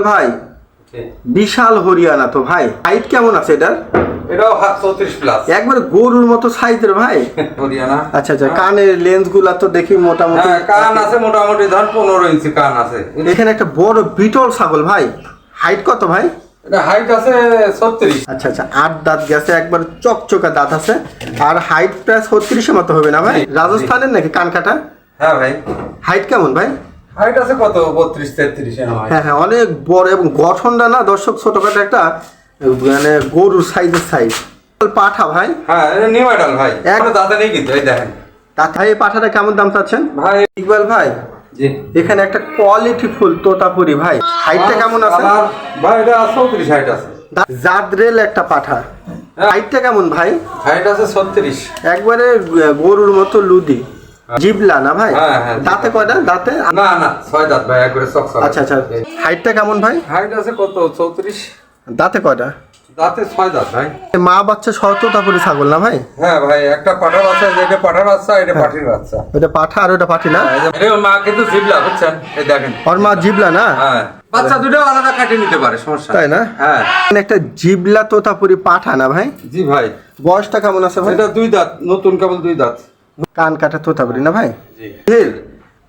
ভাই বিশাল হরিয়ানা তো ভাই। হাইট কেমন আছে এটার? এটাও হাত চৌত্রিশ প্লাস একবার গরুর মতো সাইজের ভাই। হরিয়ানা। আচ্ছা আচ্ছা কানের লেন্সগুলা তো দেখি মোটামুটি হ্যাঁ কান আছে মোটামুটি ধর পনেরো ইঞ্চি কান আছে। এখানে একটা বড় বিটল ছাগল ভাই। হাইট কত ভাই? এটা হাইট আছে ছত্রিশ। আচ্ছা আচ্ছা আট দাঁত গেছে একবার চকচকা দাঁত আছে। আর হাইট প্রায় ছত্রিশের মতো হবে না ভাই। রাজস্থানের নাকি কান কাটা হ্যাঁ ভাই। হাইট কেমন ভাই? হাইট আছে কত? বত্রিশ তেত্রিশ। হ্যাঁ হ্যাঁ অনেক বড় এবং গঠনটা না দর্শক ছোটখাটো একটা মানে গরুর সাইজের সাইজ পাঠা ভাই। হ্যাঁ এটা ভাই। এক- দাদা নেই কিন্তু এই দেখেন। ভাই এই পাঠাটা কেমন দাম চাচ্ছেন? ভাই ইকবাল ভাই এখানে একটা কোয়ালিটি ফুল তোতাপুরি ভাই। হাইটটা কেমন আছে? ভাই এটা চৌত্রিশ হাইট আছে। জাদরেল একটা পাঠা। হ্যাঁ। হাইটটা কেমন ভাই? হাইট আছে ছত্রিশ। একবারে গরুর মতো লুদি। জিবলা না ভাই? হ্যাঁ, হ্যাঁ, দাঁতে কয়টা? দাঁতে? না না ছয় দাঁত ভাই একবারে চক আচ্ছা আচ্ছা। হাইটটা কেমন ভাই? হাইট আছে কত? চৌত্রিশ? দাঁতে কয়টা? দাঁতে ছয় দাঁত ভাই। মা বাচ্চা তোতাপুরি ছাগল না ভাই? হ্যাঁ ভাই একটা পাঠার বাচ্চা এটা পাঠার বাচ্চা এটা পাঠির বাচ্চা। ওটা পাঠা আর ওটা পাঠি না? এটা মা কিন্তু জিবলা বুঝছেন? এই দেখেন। ওর মা জিবলা না? হ্যাঁ। বাচ্চা দুটো আলাদা কাটিয়ে নিতে পারে সমস্যা তাই না? হ্যাঁ। একটা জিবলা তোতাপুরি পাঠা না ভাই? জি ভাই। বয়সটা কেমন আছে ভাই? এটা দুই দাঁত নতুন কেবল দুই দাঁত। কান কাটা তো তোতাপুরি না ভাই?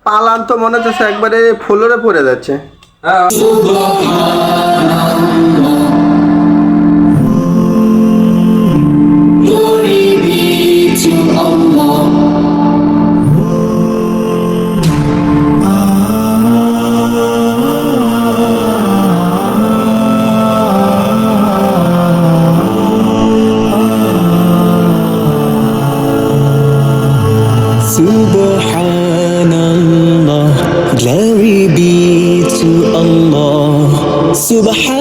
পালান তো মনে হচ্ছে একবারে ফ্লোরে পড়ে যাচ্ছে। হ্যাঁ। Subhanallah, glory be to Allah. Subhanallah.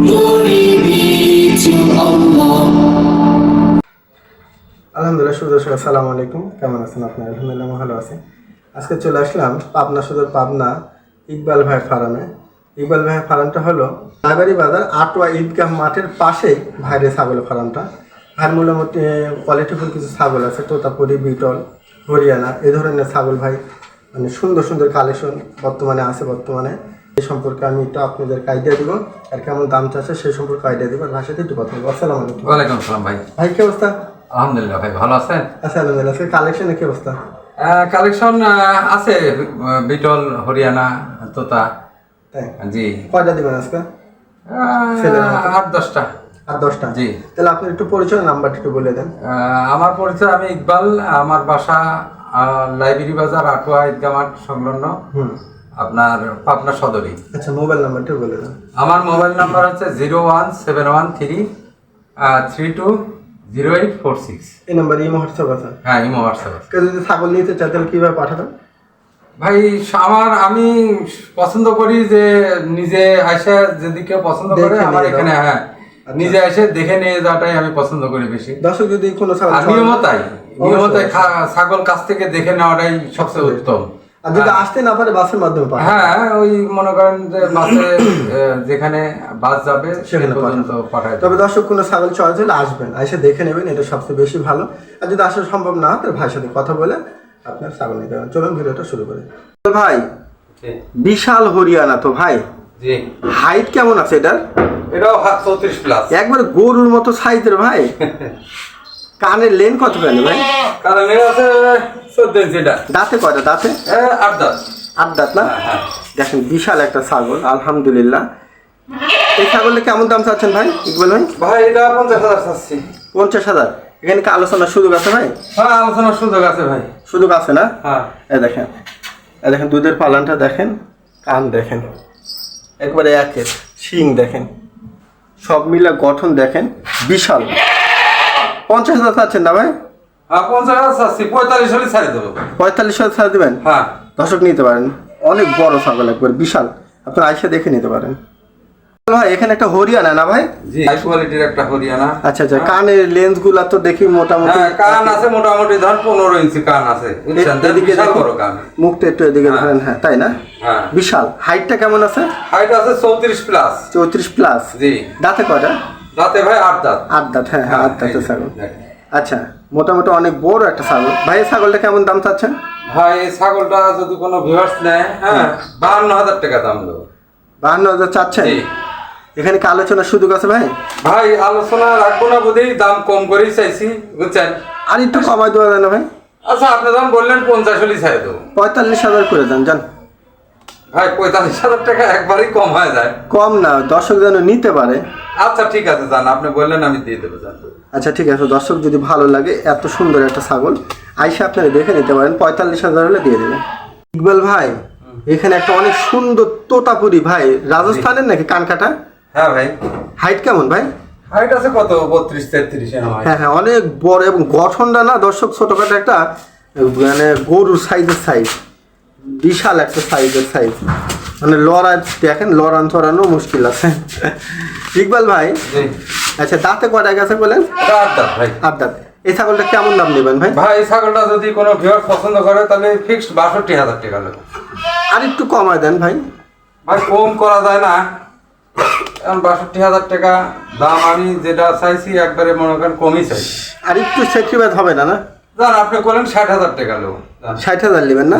Glory be to Allah. আলহামদুলিল্লাহ সুদর্শক আসসালামু আলাইকুম কেমন আছেন আপনি আলহামদুলিল্লাহ ভালো আছি আজকে চলে আসলাম পাবনা সদর পাবনা ইকবাল ভাই ফার্মে ইকবাল ভাই ফার্মটা হলো লাইব্রেরি বাজার আটোয়া ঈদগাহ মাঠের পাশেই ভাইরে ছাগলের ফার্মটা। ভাইয়ের মোটামুটি কোয়ালিটিফুল কিছু ছাগল আছে তোতাপুরি বিটল হরিয়ানা এ ধরনের ছাগল ভাই মানে সুন্দর সুন্দর কালেকশন বর্তমানে আছে বর্তমানে। এই সম্পর্কে আমি একটু আপনাদের আইডিয়া দিব আর কেমন দাম চাচ্ছে সেই সম্পর্কে আইডিয়া দিব আর ভাষাতে একটু কথা বলব। আসসালামু আলাইকুম। ওয়ালাইকুম আসসালাম ভাই। ভাই কি অবস্থা? আলহামদুলিল্লাহ ভাই ভালো আছেন? আচ্ছা আলহামদুলিল্লাহ আজকে কালেকশনের কি অবস্থা? কালেকশন আছে বিটল হরিয়ানা তোতা। জি। কয়টা দিবেন আজকে? আহ, ছেলের মতো। আট দশটা। আর দশটা? জি। তাহলে আপনি একটু পরিচয় নাম্বারটা একটু বলে দেন। আমার পরিচয় আমি ইকবাল আমার বাসা লাইব্রেরি বাজার আটোয়া ঈদগা মাঠ সংলগ্ন। আপনার পাবনা সদরী। আচ্ছা মোবাইল নাম্বারটা বলে দেন। আমার মোবাইল নাম্বার হচ্ছে zero one seven one three three two zero eight four six. এই নাম্বার এই হোয়াটসঅ্যাপ আছে? হ্যাঁ ইমো হোয়াটসঅ্যাপ আছে। কেউ যদি ছাগল নিতে চায় তাহলে কীভাবে পাঠাবেন? ভাই আমার আমি পছন্দ করি যে নিজে আসে যদি কেউ পছন্দ করে আমার এখানে হ্যাঁ নিজে এসে দেখে নিয়ে যাওয়াটাই আমি পছন্দ করি বেশি। দর্শক যদি কোনো নিয়মতাই নিয়মতাই ছাগল কাছ থেকে দেখে নেওয়াটাই সবচেয়ে উত্তম। আর যদি আসতে না পারে বাসের মাধ্যমে হ্যাঁ ওই মনে করেন যে বাসে যেখানে বাস যাবে সেখানে পর্যন্ত পাঠায় তবে দর্শক কোনো ছাগল চয়েস হলে আসবেন। এসে দেখে নেবেন এটা সবচেয়ে বেশি ভালো। আর যদি আসা সম্ভব না হয় তাহলে ভাইয়ের সাথে কথা বলে আপনার ছাগল নিতে পারেন চলুন ভিডিওটা শুরু করি। ভাই বিশাল হরিয়ানা তো ভাই। হাইট কেমন আছে এটার? এটাও চৌত্রিশ প্লাস একবার গরুর মতো সাইজের ভাই। কানের লেন কত পেলে ভাই? কারণ এটা আছে চোদ্দ ইঞ্চিটা দাঁতে। কয়টা দাঁতে? আট দাঁত। আট দাঁত না? হ্যাঁ। দেখেন বিশাল একটা ছাগল আলহামদুলিল্লাহ। এই ছাগলের কেমন দাম চাচ্ছেন ভাই? ইকবাল ভাই ভাই এটা পঞ্চাশ হাজার চাচ্ছি। পঞ্চাশ হাজার। এখানে কি আলোচনার সুযোগ আছে ভাই? হ্যাঁ আলোচনার সুযোগ আছে ভাই। সুযোগ আছে না? হ্যাঁ। এই দেখেন এই দেখেন দুধের পালানটা দেখেন কান দেখেন একবারে একের শিং দেখেন সব মিলে গঠন দেখেন বিশাল। পঞ্চাশ হাজার চাচ্ছেন না ভাই? হ্যাঁ পঞ্চাশ হাজার চাচ্ছি পঁয়তাল্লিশ হলে ছাড়ি দেবো। পঁয়তাল্লিশ হাজার ছাড় দেবেন? হ্যাঁ। দর্শক নিতে পারেন অনেক বড় ছাগল একবার বিশাল। আপনার আইসা দেখে নিতে পারেন। ভাই এখানে একটা হরিয়ানা না ভাই? জি হাই কোয়ালিটির একটা হরিয়ানা। আচ্ছা আচ্ছা কানের লেন্সগুলা তো দেখি মোটামুটি হ্যাঁ কান আছে মোটামুটি ধর পনেরো ইঞ্চি কান আছে বুঝছেন? এদিকে বড় কান। মুখটা একটু এদিকে হ্যাঁ। ধরেন হ্যাঁ তাই না? হ্যাঁ। বিশাল। হাইটটা কেমন আছে? হাইট আছে চৌত্রিশ প্লাস চৌত্রিশ প্লাস জি। দাঁতে কয়টা? দাঁতে ভাই আট দাঁত। আট দাঁত হ্যাঁ হ্যাঁ আট দাঁতে ছাগল। আচ্ছা মোটামুটি অনেক বড় একটা ছাগল। ভাই ছাগলটা কেমন দাম চাচ্ছেন? ভাই এই ছাগলটা যদি কোনো ভিউয়ার্স নেয় হ্যাঁ বাহান্ন হাজার টাকা দাম দেবো। বাহান্ন হাজার চাচ্ছেন? জি। এখানে কি আলোচনার সুযোগ আছে ভাই? ভাই আলোচনা রাখব না বোধহয় দাম কম করেই চাইছি বুঝছেন? আর একটু কমাই দেওয়া যায় না ভাই? আচ্ছা আপনি যখন বললেন পঞ্চাশ হলি ছাই দেবো। পঁয়তাল্লিশ হাজার করে দেন জান ভাই পঁয়তাল্লিশ হাজার টাকা একবারই কম হয়ে যায়। কম না দর্শক যেন নিতে পারে। আচ্ছা ঠিক আছে যান। আপনি বললেন আমি দিয়ে দেবো যান। আচ্ছা ঠিক আছে দর্শক যদি ভালো লাগে এত সুন্দর একটা ছাগল আইসা আপনারা দেখে নিতে পারেন পঁয়তাল্লিশ হাজার হলে দিয়ে দেবেন। ইকবাল ভাই এখানে একটা অনেক সুন্দর তোতাপুরি ভাই রাজস্থানের নাকি কানকাটা? হ্যাঁ ভাই। হাইট কেমন ভাই? হাইট আছে কত? বত্রিশ তেত্রিশ হ্যাঁ হ্যাঁ অনেক বড় এবং গঠনটা না দর্শক ছোটখাটো একটা মানে গরুর সাইজের সাইজ বিশাল একটা সাইজের সাইজ মানে লড়া দেখেন লড়ান চড়ানো মুশকিল আছে। ইকবাল ভাই? আচ্ছা দাঁতে কটা গেছে বলেন? আট দাঁত ভাই। আর দাঁত। এই ছাগলটা কেমন দাম নেবেন ভাই? ভাই এই ছাগলটা যদি কোনো ভিউয়ার পছন্দ করে তাহলে ফিক্সড বাষট্টি হাজার টাকা নেব। আর একটু কমায় দেন ভাই। ভাই কম করা যায় না। বাষট্টি হাজার টাকা দাম আমি যেটা চাইছি একবারে মনে করেন কমই চাই আর একটু সেক্রিফাইস হবে না না? জান আপনি বলেন ষাট হাজার টাকা নেব ষাট হাজার নেবেন না?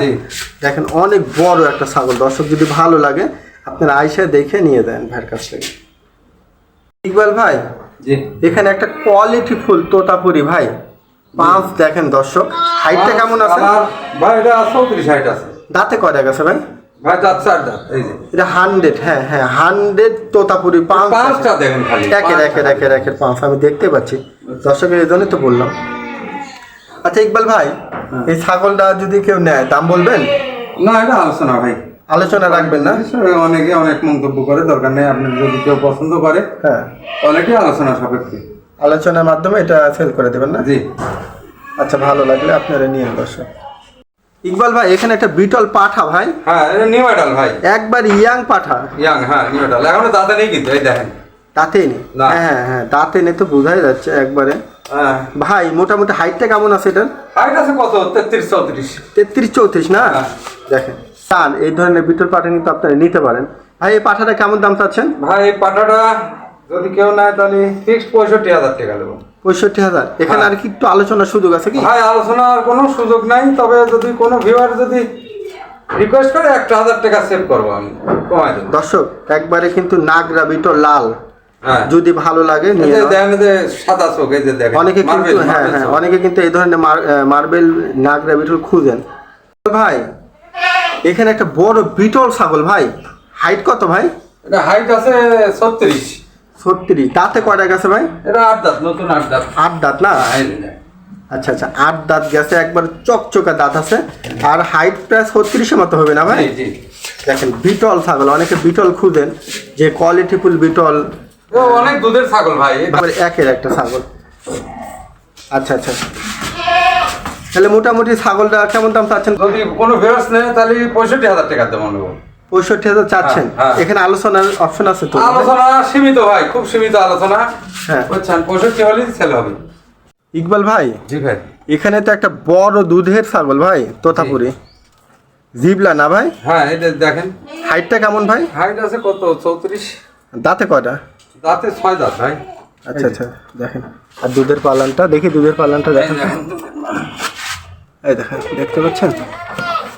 দেখেন অনেক বড় একটা ছাগল। দর্শক যদি ভালো লাগে আপনারা আইসা দেখে নিয়ে দেন ভাইয়ের কাছ থেকে। ইকবাল ভাই এখানে একটা কোয়ালিটি ফুল তোতাপুরি ভাই। পাঁচ দেখেন দর্শক হাইটটা কেমন আছে? ভাই এটা চৌত্রিশ হাইট আছে। দাঁতে কয়টা গেছে ভাই? এটা হান্ড্রেড হ্যাঁ হ্যাঁ হান্ড্রেড তোতাপুরি পাঁচ পাঁচটা দেখেন খালি একের। একের একের একের পাঁচ আমি দেখতে পাচ্ছি। দর্শকের এই জন্যই তো বললাম। আচ্ছা ইকবাল ভাই এই ছাগলটা যদি কেউ নেয় দাম বলবেন? না এটা আলোচনা ভাই। আলোচনা রাখবেন না? অনেকে অনেক মন্তব্য করে দরকার নেই আপনি যদি কেউ পছন্দ করে হ্যাঁ। অনেকে আলোচনা সাপেক্ষে। আলোচনার মাধ্যমে এটা সেল করে দেবেন না? জি। আচ্ছা ভালো লাগলে আপনারা নিয়ে দর্শক ইকবাল ভাই এখানে একটা বিটল পাঠা ভাই। হ্যাঁ এটা নিউ মেডাল ভাই। একবার ইয়াং পাঠা। ইয়াং হ্যাঁ নিউ মেডাল এখনও দাঁতে নেই কিন্তু এই দেখেন। দাঁতে নেই? হ্যাঁ হ্যাঁ হ্যাঁ দাঁতে নেই তো বোঝাই যাচ্ছে একবারে। হ্যাঁ। ভাই মোটামুটি হাইটটা কেমন আছে এটার? হাইট আছে কত? তেত্রিশ চৌত্রিশ। তেত্রিশ চৌত্রিশ না? হ্যাঁ। দেখেন চান এই ধরনের বিটল পাঠা কিন্তু আপনারা নিতে পারেন। ভাই এই পাঠাটা কেমন দাম চাচ্ছেন? ভাই এই পাটাটা যদি কেউ নেয় তাহলে ফিক্সড পঁয়ষট্টি হাজার টাকা নেব পঁয়ষট্টি হাজার? এখানে হ্যাঁ। আর কি একটু আলোচনার সুযোগ আছে কি? ভাই আলোচনার কোনো সুযোগ নাই তবে যদি কোনো ভিউয়ার যদি রিকোয়েস্ট করে একটা হাজার টাকা সেভ করব আমি কমাই দেবো। দর্শক একবারে কিন্তু নাগরা বিটল লাল। হ্যাঁ। যদি ভালো লাগে সাদা চোখ এই যে দেখেন অনেকে কিন্তু হ্যাঁ হ্যাঁ অনেকে কিন্তু এই ধরনের মার- মার্বেল নাগরা বিটল খুঁজেন। ভাই এখানে একটা বড় বিটল ছাগল ভাই। হাইট কত ভাই? এটা হাইট আছে ছত্রিশ। সত্তরি দাঁতে কয়টা গেছে ভাই? এটা আট দাঁত নতুন আট দাঁত। আট দাঁত না? এই যে। দেখেন। আচ্ছা আচ্ছা আট দাঁত গেছে একবার চকচকা দাঁত আছে। আর হাইট প্রায় ছত্রিশের মতো হবে না ভাই? দেখেন বিটল ছাগল অনেকে বিটল খুঁজেন যে কোয়ালিটিফুল বিটল। অনেক দুধের ছাগল ভাই একের একটা ছাগল। আচ্ছা আচ্ছা। তাহলে মোটামুটি ছাগলটা কেমন দাম চাচ্ছেন? যদি কোনো ভিউয়ার্স নেয় তাহলে পঁয়ষট্টি হাজার টাকা দেবো পঁয়ষট্টি হাজার চাচ্ছেন। হ্যাঁ, হ্যাঁ। এখানে আলোচনার অপশন আছে তো? আলোচনা সীমিত ভাই খুব সীমিত আলোচনা। হ্যাঁ। বুঝছেন? পঁয়ষট্টি হলেই সেল হবে। ইকবাল ভাই জি ভাই। এখানে তো একটা বড় দুধের ছাগল ভাই তোতাপুরি। জিবলা না ভাই? হ্যাঁ এটা দেখেন। হাইটটা কেমন ভাই? হাইট আছে কত? চৌত্রিশ? দাঁতে কয়টা? দাঁতে ছয় দাঁত ভাই। আচ্ছা আচ্ছা দেখেন। আর দুধের পালানটা দেখি দুধের পালানটা দেখেন। দেখেন। এই দেখেন দেখতে পাচ্ছেন?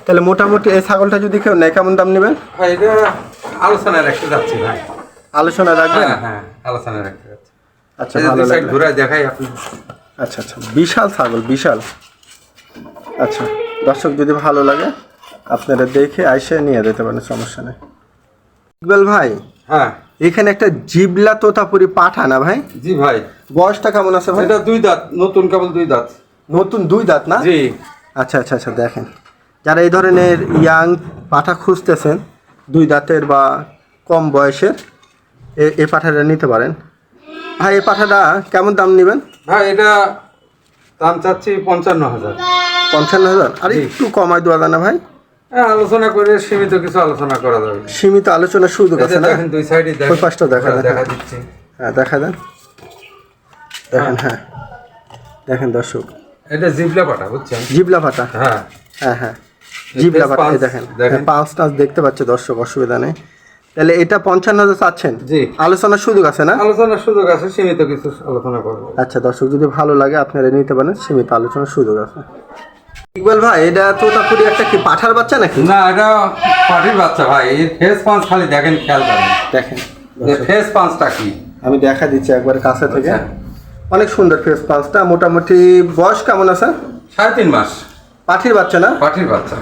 তাহলে মোটামুটি এই ছাগলটা যদি কেউ নেয় কেমন দাম নেবেন? আলোচনায় রাখতে যাচ্ছি ভাই। আলোচনা রাখবেন? হ্যাঁ হ্যাঁ আলোচনায় রাখতে যাচ্ছি। আচ্ছা ভালো লাগল। ঘুরে দেখাই আপনি। আচ্ছা আচ্ছা বিশাল ছাগল বিশাল। আচ্ছা দর্শক যদি ভালো লাগে আপনারা দেখে আইসে নিয়ে যেতে পারেন সমস্যা নেই। ইকবাল ভাই হ্যাঁ। এখানে একটা জিবলা তোতাপুরি পাঠা না ভাই? জি ভাই। বয়সটা কেমন আছে ভাই? এটা দুই দাঁত নতুন কেবল দুই দাঁত। নতুন দুই দাঁত না? জি। আচ্ছা আচ্ছা আচ্ছা দেখেন। যারা এই ধরনের ইয়াং পাঠা খুঁজতেছেন দুই দাঁতের বা কম বয়সের এ- এই পাঠাটা নিতে পারেন। ভাই এই পাঠাটা কেমন দাম নেবেন? ভাই এটা দাম চাচ্ছি পঞ্চান্ন হাজার পঞ্চান্ন হাজার আর একটু কমায় দেওয়া যায় না ভাই? হ্যাঁ আলোচনা করে সীমিত কিছু আলোচনা করা যাবে। সীমিত সুযোগ এই আছে না? দুই সাইডে ওই পাশটা দেখা, দেখা। দেখা দিচ্ছি। হ্যাঁ দেখা দেন। দেখেন হ্যাঁ। দেখেন দর্শক। এটা জিবলা পাটা বুঝছেন? জিবলা পাটা হ্যাঁ। হ্যাঁ হ্যাঁ। বেশ পাঁচ, দেখেন দেখেন। হ্যাঁ, পাঁচ টাঁচ দেখতে পাচ্ছে দর্শক অসুবিধা নেই। তাহলে এটা পঞ্চান্ন হাজার চাচ্ছেন? জি। আলোচনার সুযোগ আছে না? আলোচনার সুযোগ আছে সীমিত কিছু আলোচনা করব। আচ্ছা দর্শক যদি ভালো লাগে আপনারা নিতে পারেন সীমিত আলোচনার সুযোগ আছে। ইকবাল ভাই এটা তোতাপুরি একটা কি পাঠার বাচ্চা নাকি? না এটা পাটির বাচ্চা ভাই এই ফেস পাঁচ খালি দেখেন খেয়াল করেন। দেখেন ফেস পাঁচটা কি? আমি দেখা দিচ্ছি একবার কাছে থেকে। আচ্ছা। অনেক সুন্দর ফেস পাঁচটা মোটামুটি বয়স কেমন আছে? সাড়ে তিন মাস। পাঠির বাচ্চা না? পাটির বাচ্চা।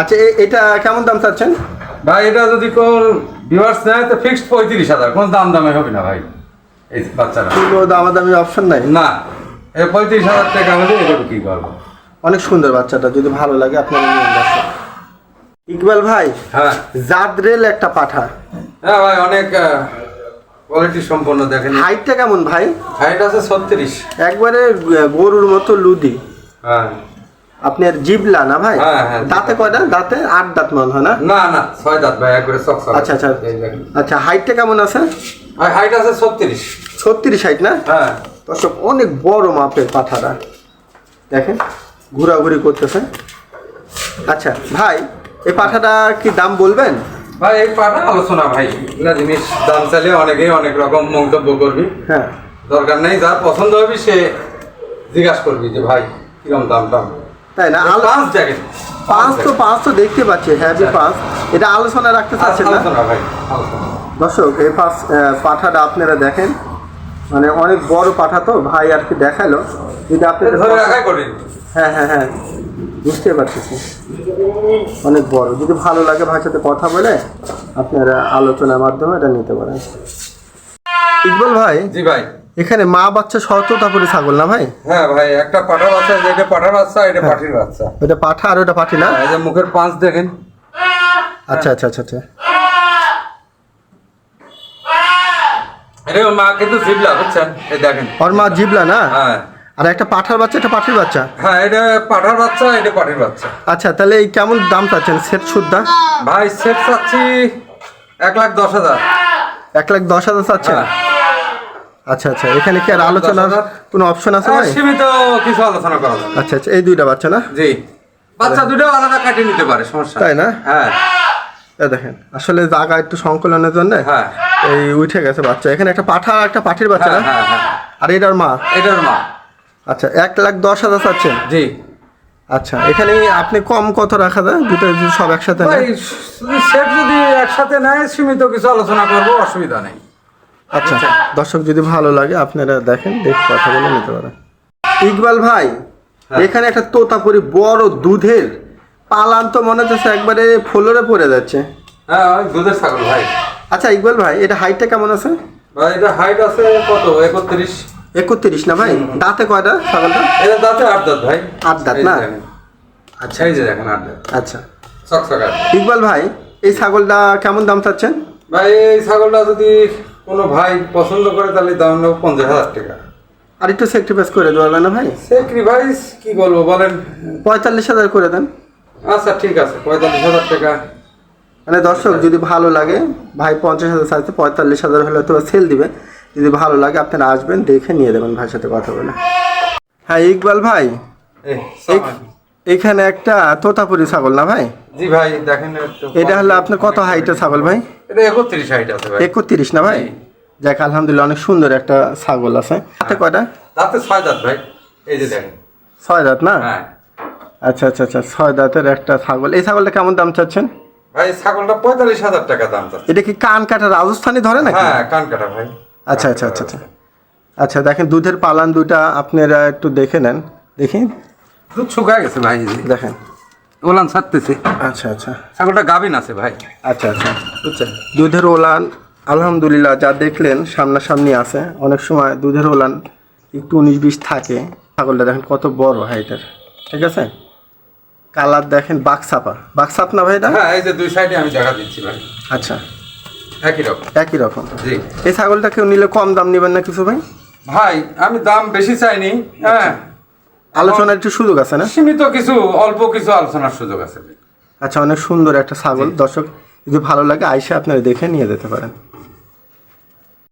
আচ্ছা এটা কেমন দাম চাচ্ছেন? ভাই এটা যদি কোন ভিউয়ার্স নেয় তো ফিক্সড পঁয়ত্রিশ হাজার। কোন দাম দামে হবে না ভাই এই বাচ্চাটা। কোনো দামাদামি অপশন নাই? না এই পঁয়ত্রিশ হাজার টাকা হলে এটা কি করব? অনেক সুন্দর বাচ্চাটা যদি ভালো লাগে আপনারা নিয়ে ইকবাল ভাই হ্যাঁ। জাদরেল একটা পাঠা। হ্যাঁ ভাই অনেক কোয়ালিটি সম্পন্ন দেখেন। হাইটটা কেমন ভাই? হাইট আছে ছত্রিশ। একবারে গরুর মতো লুদি। হ্যাঁ। আপনার জিবলা না ভাই? হ্যাঁ, হ্যাঁ, দাঁতে কয়টা? দাঁতে আট দাঁত মন হয় না? না না ছয় দাঁত ভাই একবারে চক আচ্ছা আচ্ছা আচ্ছা হাইটটা কেমন আছে? হাইট আছে ছত্রিশ। ছত্রিশ হাইট না? হ্যাঁ। দর্শক অনেক বড় মাপের পাঠাটা দেখেন ঘোরাঘুরি করতেছে। আচ্ছা ভাই এই পাঠাটা কি দাম বলবেন? ভাই এই পাটা আলোচনা ভাই। না জিনিস দাম চাইলে অনেকেই অনেক রকম মন্তব্য করবি। হ্যাঁ। দরকার নেই যার পছন্দ হবে সে জিজ্ঞাসা করবি যে ভাই কিরম দাম টাম তাই না? আলো- পাঁচ দেখেন পাঁচ তো পাঁচ তো দেখতে পাচ্ছি হ্যাভি পাঁচ। এটা আলোচনা রাখতে চাচ্ছেন না? ভাই দর্শক এই পাঁচ পাঠাটা আপনারা দেখেন। মানে অনেক বড় পাঠা তো ভাই আর কি দেখাল। যদি আপনি হ্যাঁ হ্যাঁ হ্যাঁ। বুঝতে পারতেছি। অনেক বড়। যদি ভালো লাগে ভাইয়ের সাথে কথা বলে আপনারা আলোচনার মাধ্যমে এটা নিতে পারেন। ইকবাল ভাই জি ভাই। এখানে মা বাচ্চা সততা করে ছাগল না ভাই? হ্যাঁ ভাই একটা পাঠার বাচ্চা এটা পাঠার বাচ্চা এটা পাঠির বাচ্চা। এটা পাঠা আর ওটা পাঠি না? এই যে মুখের পাঁচ দেখেন। আচ্ছা আচ্ছা আচ্ছা আচ্ছা। আরে মা কিন্তু জিবলা বুঝছেন? এই দেখেন। ওর মা জিবলা না? হ্যাঁ। আর একটা পাঠার বাচ্চা একটা পাঠির বাচ্চা? হ্যাঁ এটা পাঠার বাচ্চা এটা পাঠির বাচ্চা। আচ্ছা তাহলে এই কেমন দাম চাচ্ছেন? সেট সুদ্ধা ভাই সেট চাচ্ছি এক লাখ দশ হাজার। এক লাখ দশ হাজার চাচ্ছেন? হ্যাঁ। আচ্ছা আচ্ছা এখানে কি আর আলোচনার কোনো অপশন আছে হ্যাঁ, ভাই? সীমিত কিছু আলোচনা করা যাবে। আচ্ছা আচ্ছা এই দুইটা বাচ্চা না? জি। বাচ্চা দুটো আলাদা কাটিয়ে নিতে পারে সমস্যা তাই না? হ্যাঁ। দেখেন আসলে জায়গা একটু সংকলনের জন্য হ্যাঁ। এই উঠে গেছে বাচ্চা। এখানে একটা পাঠা একটা পাঠির বাচ্চা হ্যাঁ না? হ্যাঁ হ্যাঁ আর এটার মা? এটার মা। আচ্ছা এক লাখ দশ হাজার চাচ্ছেন? জি। আচ্ছা এখানে আপনি কম কত রাখা যায়? দুটো সব একসাথে নেয় সেট যদি একসাথে নেয় সীমিত কিছু আলোচনা করব অসুবিধা নেই। আচ্ছা দর্শক যদি ভালো লাগে আপনারা দেখেন দেখে কথা বলে নিতে পারেন। ইকবাল ভাই হ্যাঁ। এখানে একটা তোতাপুরি বড় দুধের পালান তো মনে হচ্ছে একবারে ফ্লোরে পড়ে যাচ্ছে। হ্যাঁ ওই দুধের ছাগল ভাই। আচ্ছা ইকবাল ভাই এটা হাইটটা কেমন আছে? ভাই এটা হাইট আছে কত? একত্রিশ। একত্রিশ না ভাই? দাঁতে কয়টা ছাগলটা? এটা দাঁতে আট দাঁত ভাই। আট দাঁত না? আচ্ছা এই যে দেখেন আট দাঁত। আচ্ছা। চকচকা ইকবাল ভাই এই ছাগলটা কেমন দাম চাচ্ছেন? ভাই এই ছাগলটা যদি কোনো ভাই পছন্দ করে তাহলে দাম নেব পঞ্চাশ হাজার টাকা। আর একটু স্যাক্রিফাইস করে দেওয়া না ভাই? স্যাক্রিফাইস কি বলব বলেন? পঁয়তাল্লিশ হাজার করে দেন। আচ্ছা ঠিক আছে পঁয়তাল্লিশ হাজার টাকা। মানে দর্শক যদি ভালো লাগে ভাই পঞ্চাশ হাজার চাইতে পঁয়তাল্লিশ হাজার হলে তো সেল দিবে। যদি ভালো লাগে আপনারা আসবেন দেখে নিয়ে দেবেন ভাইয়ের সাথে কথা বলে। হ্যাঁ ইকবাল ভাই এখানে একটা তোতাপুরি ছাগল না ভাই? জি ভাই দেখেন এটা হলো আপনার কত হাইটের ছাগল ভাই? এটা একত্রিশ হাইট আছে ভাই। একত্রিশ না ভাই। যাক আলহামদুলিল্লাহ অনেক সুন্দর একটা ছাগল আছে। হাতে কয়টা? দাঁতে ছয় দাঁত ভাই। এই যে দেখেন। ছয় দাঁত না? হ্যাঁ। আচ্ছা আচ্ছা আচ্ছা ছয় দাঁতের একটা ছাগল। এই ছাগলটা কেমন দাম চাচ্ছেন? ভাই ছাগলটা পঁয়তাল্লিশ হাজার টাকা দাম চাচ্ছে। এটা কি কান কাটা রাজস্থানি ধরে নাকি? হ্যাঁ কান কাটা ভাই। আচ্ছা আচ্ছা আচ্ছা আচ্ছা। আচ্ছা দেখেন দুধের পালান দুটা আপনারা একটু দেখে নেন। দেখি। দুধ শুকায় গেছে ভাই দেখেন। ওলান ছাড়তেছে। আচ্ছা আচ্ছা। ছাগলটা গাভিন আছে ভাই। আচ্ছা আচ্ছা বুঝছেন। দুধের ওলান আলহামদুলিল্লাহ যা দেখলেন সামনাসামনি আছে। অনেক সময় দুধের ওলান একটু উনিশ বিশ থাকে। ছাগলটা দেখেন কত বড় হাইটের। ঠিক আছে? কালার দেখেন বাক্সাপা বাক্সাপ না ভাই হ্যাঁ এই যে দুই সাইডে আমি দেখা দিচ্ছি ভাই। আচ্ছা। একই রকম। একই রকম। জি। এই ছাগলটা কেউ নিলে কম দাম নেবেন না কিছু ভাই? ভাই আমি দাম বেশি চাইনি হ্যাঁ। আলোচনার একটু সুযোগ আছে না? সীমিত কিছু অল্প কিছু আলোচনার সুযোগ আছে। আচ্ছা অনেক সুন্দর একটা ছাগল। দর্শক যদি ভালো লাগে আইসে আপনারা দেখে নিয়ে যেতে পারেন।